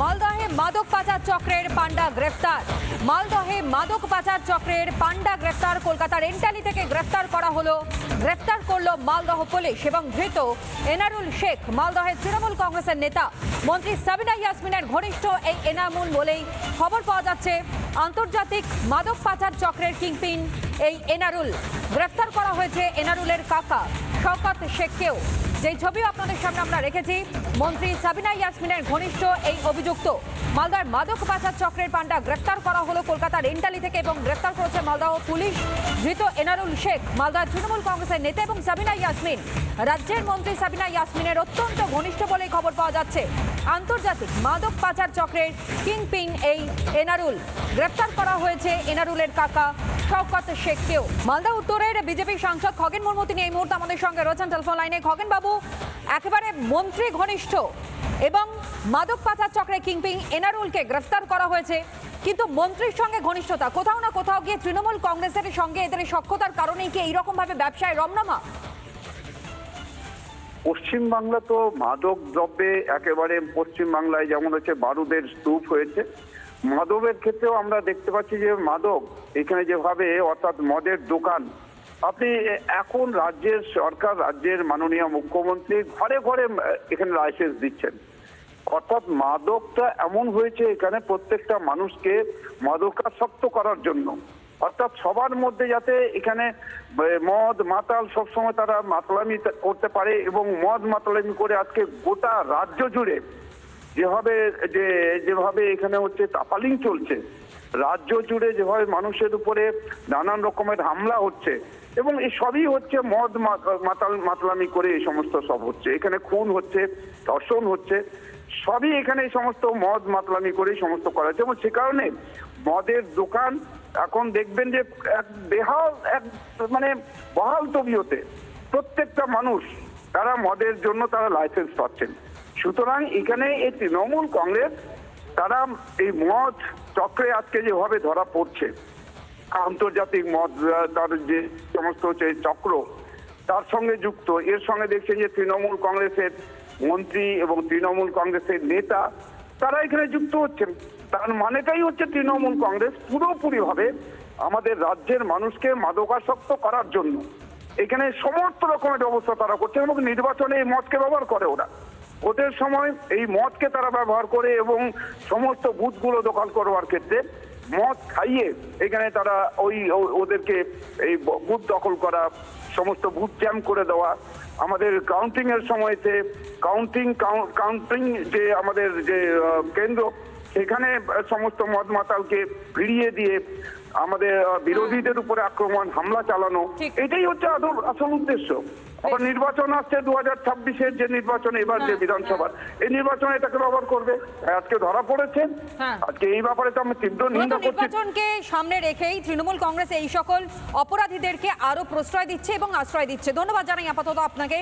মালদহে মাদক পাচার চক্রের পান্ডা গ্রেফতার। মালদহে মাদক পাচার চক্রের পান্ডা গ্রেফতার। কলকাতার এন্টালি থেকে গ্রেফতার করা হলো। গ্রেফতার করল মালদহ পুলিশ এবং ধৃত এনারুল শেখ মালদহের তৃণমূল কংগ্রেসের নেতা। মন্ত্রী সাবিনা ইয়াসমিনের ঘনিষ্ঠ এই এনামুল বলেই খবর পাওয়া যাচ্ছে। আন্তর্জাতিক মাদক পাচার চক্রের কিংপিন এই এনারুল। গ্রেফতার করা হয়েছে এনারুলের কাকা, শওকত শেখকেও। যেই ছবি আপনাদের সামনে আমরা রেখেছি, মন্ত্রী সাবিনা ইয়াসমিনের ঘনিষ্ঠ এই অভিযুক্ত। মালদার মাদক পাচার চক্রের পান্ডা গ্রেফতার করা হলো কলকাতার ইন্টালি থেকে এবং গ্রেফতার করেছে মালদহ পুলিশ। ধৃত এনারুল শেখ, মালদার তৃণমূল কংগ্রেসের নেতা এবং সাবিনা ইয়াসমিন। রাজ্যের মন্ত্রী সাবিনা ইয়াসমিনের অত্যন্ত ঘনিষ্ঠ বলেই খবর পাওয়া যাচ্ছে। আন্তর্জাতিক মাদক পাচার চক্রের কিংপিন এই এনারুল। গ্রেফতার করা হয়েছে এনারুলের কাকা শওকত শেখকেও। মালদা উত্তরের বিজেপি সাংসদ খগেন মুর্মু তিনি এই মুহূর্তে আমাদের সঙ্গে রয়েছেন টেলিফোন লাইনে। খগেন বাবু, একেবারে মন্ত্রী ঘনিষ্ঠ এবং মাদক পাচার চক্রে কিংপিং এনারুলকে গ্রেফতার করা হয়েছে, কিন্তু মন্ত্রীর সঙ্গে ঘনিষ্ঠতা, কোথাও না কোথাও গিয়ে তৃণমূল কংগ্রেসের সঙ্গে এদের সক্ষতার কারণেই কি এইরকম ভাবে ব্যবসায় রমনামা? পশ্চিমবাংলা তো মাদক দ্রব্যে একেবারে পশ্চিমবাংলায় যেমন হচ্ছে বারুদের স্তূপ হয়েছে মাদকের ক্ষেত্রেও আমরা দেখতে পাচ্ছি যে মাদক এখানে যেভাবে, অর্থাৎ মদের দোকান। আপনি এখন রাজ্যের সরকার, রাজ্যের মাননীয় মুখ্যমন্ত্রী ঘরে ঘরে এখানে লাইসেন্স দিচ্ছেন। অর্থাৎ মাদকটা এমন হয়েছে এখানে প্রত্যেকটা মানুষকে মাদকাসক্ত করার জন্য। অর্থাৎ সবার মধ্যে যাতে এখানে মদ, মাতাল সবসময় তারা মাতলামি করতে পারে এবং মদ মাতলামি করে আজকে গোটা রাজ্য জুড়ে যেভাবে, যে, যেভাবে এখানে হচ্ছে তাপালিং চলছে, রাজ্য জুড়ে যেভাবে মানুষের উপরে নানান রকমের হামলা হচ্ছে, এবং এই সবই হচ্ছে মদ মাতাল, মাতলামি করে এই সমস্ত সব হচ্ছে। এখানে খুন হচ্ছে, ধর্ষণ হচ্ছে, সবই এখানে এই সমস্ত মদ মাতলামি করে সমস্ত করা হচ্ছে। এবং সে কারণে মদের দোকান এখন দেখবেন যে এক বেহাল, এক মানে বহাল তবিয়তে প্রত্যেকটা মানুষ তারা মদের জন্য তারা লাইসেন্স পাচ্ছেন। সুতরাং এখানে এই তৃণমূল কংগ্রেস, তারা এই মদ চক্রে আজকে যেভাবে ধরা পড়ছে, আন্তর্জাতিক মদ তার যে সমস্ত হচ্ছে চক্র, তার সঙ্গে যুক্ত। এর সঙ্গে দেখছেন যে তৃণমূল কংগ্রেসের মন্ত্রী এবং তৃণমূল কংগ্রেসের নেতা, তারা এখানে যুক্ত হচ্ছেন। তার মানেটাই হচ্ছে তৃণমূল কংগ্রেস পুরোপুরি ভাবে আমাদের রাজ্যের মানুষকে মাদকাসক্ত করার জন্য। এখানে সমস্ত রকমের ব্যবস্থা তারা করছে এবং নির্বাচনে এই মদকে ব্যবহার করে ওরা। ওদের সময় এই মদকে তারা ব্যবহার করে এবং সমস্ত বুথগুলো দখল করবার ক্ষেত্রে মদ খাইয়ে এখানে তারা ওই ওদেরকে এই বুথ দখল করা, সমস্ত বুথ জ্যাম করে দেওয়া। আমাদের কাউন্টিং এর সময়তে কাউন্টিং কাউন্টিং যে আমাদের যে কেন্দ্র সেখানে সমস্ত মদ মাতালকে ভিড়িয়ে দিয়ে আমাদের বিরোধীদের উপরে আক্রমণ হামলা চালানো এটাই হচ্ছে আদর আসল উদ্দেশ্য। আবার নির্বাচন আসছে দু হাজার ছাব্বিশের যে নির্বাচন এবার যে হ্যাঁ, বিধানসভার এই নির্বাচনে এটাকে ব্যবহার করবে। আজকে ধরা পড়েছে। হ্যাঁ। আজকে এই ব্যাপারে তো আমি তীব্র নিন্দা করছি। নির্বাচনকে সামনে রেখেই তৃণমূল কংগ্রেস এই সকল অপরাধীদেরকে আরও প্রশ্রয় দিচ্ছে এবং আশ্রয় দিচ্ছে। ধন্যবাদ জানাই আপাতত আপনাকে।